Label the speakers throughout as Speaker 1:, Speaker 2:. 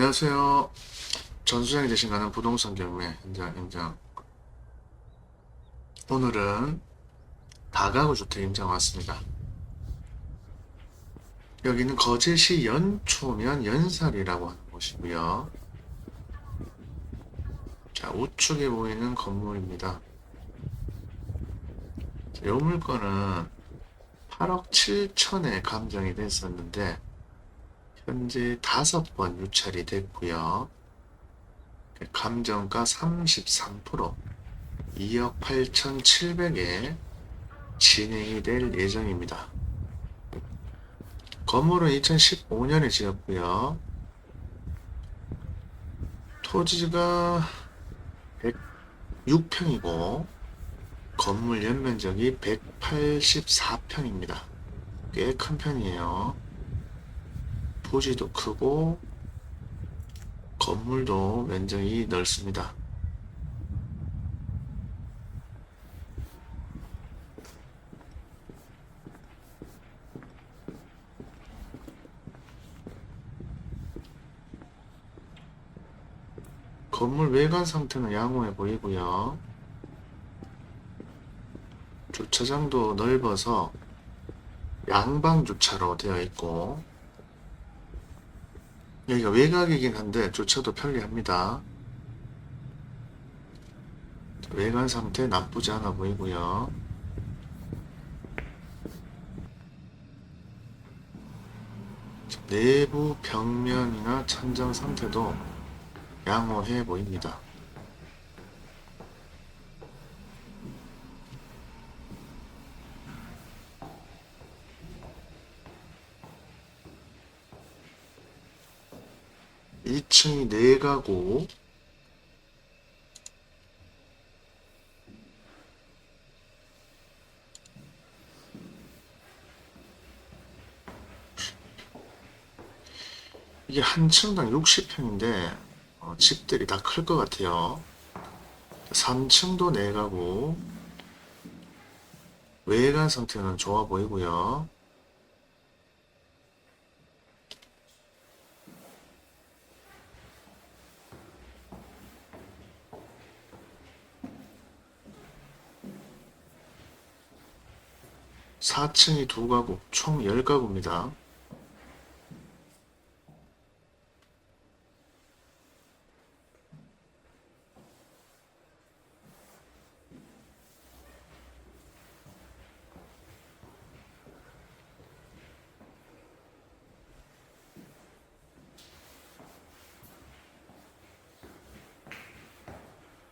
Speaker 1: 안녕하세요. 전수장이 되신 가는 부동산 경매 현장 현장. 오늘은 다가구 주택 임장 왔습니다. 여기는 거제시 연초면 연살이라고 하는 곳이고요. 자, 우측에 보이는 건물입니다. 이 물건은 8억 7천에 감정이 됐었는데 현재 다섯 번 유찰이 됐고요. 감정가 33% 2억 8,700에 진행이 될 예정입니다. 건물은 2015년에 지었고요. 토지가 106평이고 건물 연면적이 184평입니다. 꽤 큰 편이에요. 부지도 크고 건물도 면적이 넓습니다. 건물 외관 상태는 양호해 보이고요. 주차장도 넓어서 양방 주차로 되어 있고 여기가 외곽이긴 한데 주차도 편리합니다. 외관 상태 나쁘지 않아 보이고요. 내부 벽면이나 천장 상태도 양호해 보입니다. 이층이 네 가구, 이게 한 층당 60평인데 집들이 다 클 것 같아요. 3층도 네 가구, 외관 상태는 좋아 보이고요. 사층이 두 가구, 총 10가구입니다.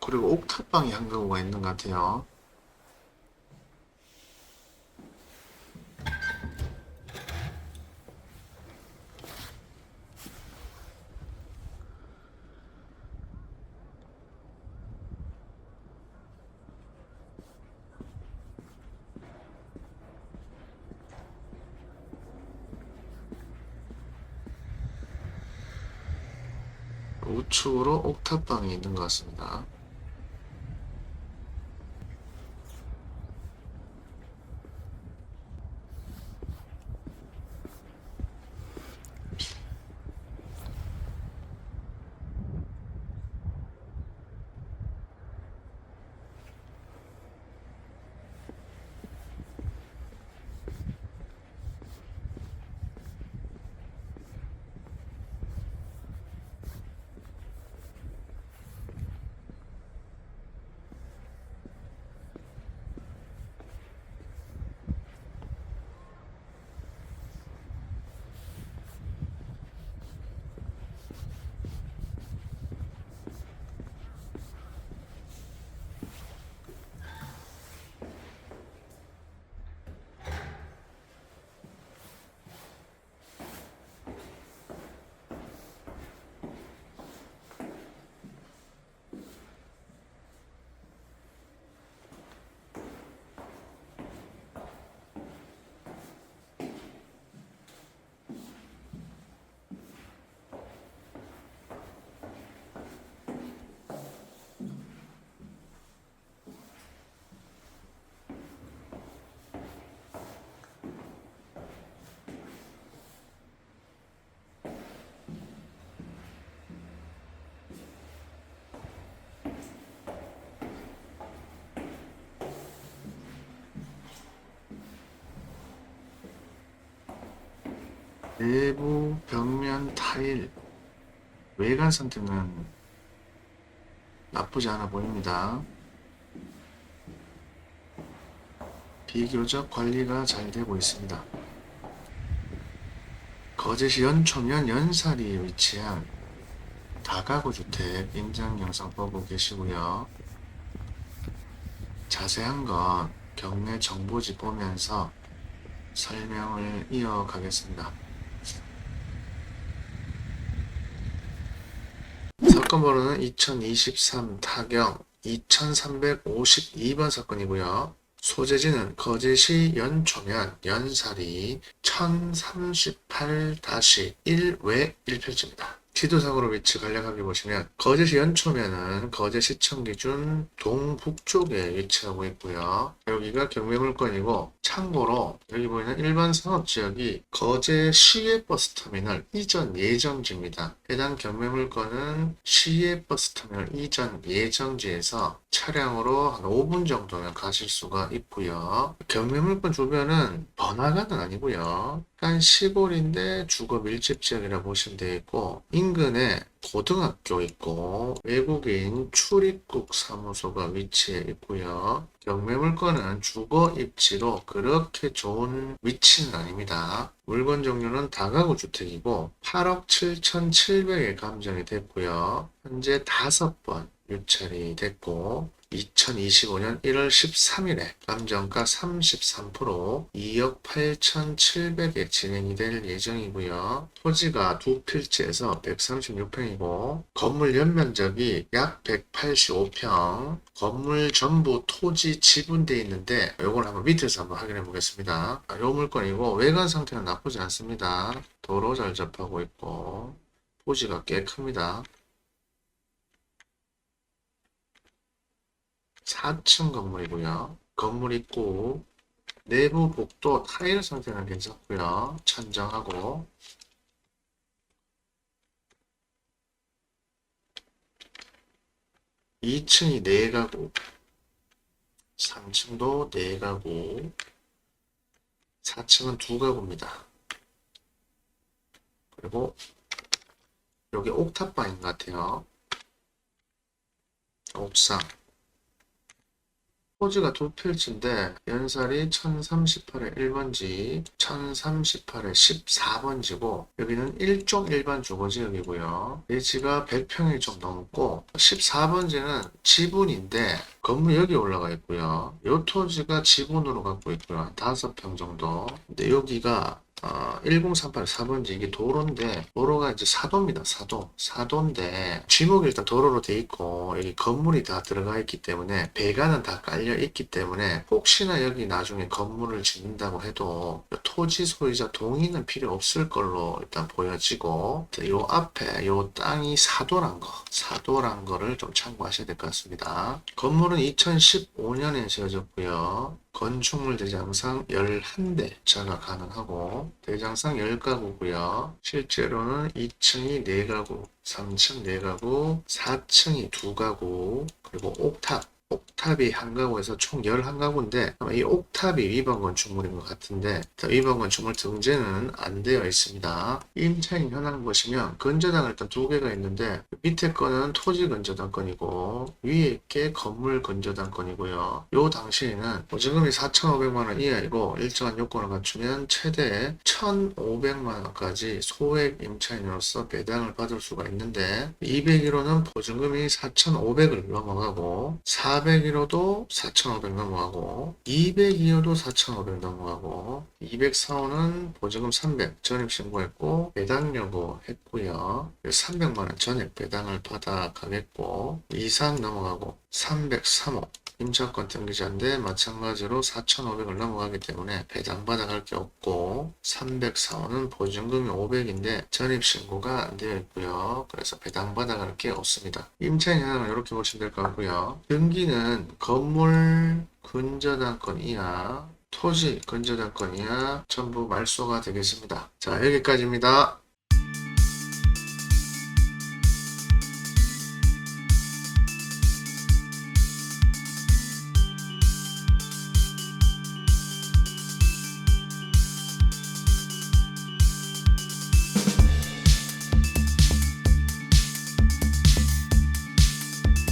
Speaker 1: 그리고 옥탑방이 한 가구가 있는 것 같아요. 우측으로 옥탑방이 있는 것 같습니다. 내부 벽면 타일 외관 상태는 나쁘지 않아 보입니다. 비교적 관리가 잘 되고 있습니다. 거제시 연초면 연살이 위치한 다가구 주택 인증 영상 보고 계시고요. 자세한 건 경매 정보지 보면서 설명을 이어가겠습니다. 사 건 번호는 2023 타경 2352번 사건이고요. 소재지는 거제시 연초면 연살이 1038-1외 1필지입니다. 지도상으로 위치 간략하게 보시면 거제시 연초면은 거제 시청 기준 동북쪽에 위치하고 있고요. 여기가 경매 물건이고 참고로 여기 보이는 일반 산업지역이 거제 시외 버스터미널 이전 예정지입니다. 해당 경매 물건은 시외 버스터미널 이전 예정지에서 차량으로 한 5분 정도면 가실 수가 있고요. 경매 물건 주변은 번화가는 아니고요. 한 시골인데 주거 밀집 지역이라 보시면 되겠고 인근에 고등학교 있고 외국인 출입국 사무소가 위치해 있고요. 경매 물건은 주거 입지로 그렇게 좋은 위치는 아닙니다. 물건 종류는 다가구 주택이고 8억 7,700에 감정이 됐고요. 현재 다섯 번 유찰이 됐고 2025년 1월 13일에 감정가 33% 2억 8,700에 진행이 될 예정이고요. 토지가 두 필지에서 136평이고 건물 연면적이 약 185평 건물 전부 토지 지분돼 있는데 이걸 한번 밑에서 한번 확인해 보겠습니다. 이 물건이고 외관 상태는 나쁘지 않습니다. 도로 잘 접하고 있고 토지가 꽤 큽니다. 4층 건물이고요. 건물 입구 내부 복도 타일 상태는 괜찮고요. 천정하고 2층이 4가구 3층도 4가구 4층은 2가구입니다. 그리고 여기 옥탑방인 것 같아요. 옥상 토지가 두 필지인데 연살이 1038의 1번지, 1038의 14번지고 여기는 1종 일반 주거지역이고요. 대지가 100평이 좀 넘고 14번지는 지분인데 건물이 여기 올라가 있고요. 이 토지가 지분으로 갖고 있고요. 한 5평 정도. 근데 여기가 어, 1038 4번지 이게 도로인데 도로가 이제 사도입니다. 사도. 사도인데 지목이 일단 도로로 돼 있고 여기 건물이 다 들어가 있기 때문에 배관은 다 깔려 있기 때문에 혹시나 여기 나중에 건물을 짓는다고 해도 토지 소유자 동의는 필요 없을 걸로 일단 보여지고 요 앞에 요 땅이 사도란 거 사도란 거를 좀 참고하셔야 될 것 같습니다. 건물은 2015년에 지어졌고요. 건축물 대장상 11대 차가 가능하고 대장상 10가구고요. 실제로는 2층이 4가구, 3층 4가구, 4층이 2가구, 그리고 옥탑 옥탑이 한 가구에서 총 11가구인데 아마 이 옥탑이 위반 건축물인 것 같은데 위반 건축물 등재는 안 되어 있습니다. 임차인 현황 보시면 건저당 일단 두 개가 있는데 밑에 거는 토지 건저당 건이고 위에 게 건물 건저당 건이고요. 요 당시에는 보증금이 4,500만 원 이하이고 일정한 요건을 갖추면 최대 1,500만 원까지 소액 임차인으로서 배당을 받을 수가 있는데 201호는 보증금이 4,500을 넘어가고 401호도 4,500 넘어가고 202호도 4,500 넘어가고 204호는 보증금 300 전입 신고했고 배당 요구 했고요. 300만원 전액 배당을 받아 가겠고 이상 넘어가고 303호 임차권 등기자인데 마찬가지로 4,500을 넘어가기 때문에 배당받아 갈 게 없고 304호는 보증금이 500인데 전입신고가 안 되어 있고요. 그래서 배당받아 갈 게 없습니다. 임차인 현황은 이렇게 보시면 될 것 같고요. 등기는 건물 근저당권 이하 토지 근저당권 이하 전부 말소가 되겠습니다. 자 여기까지입니다.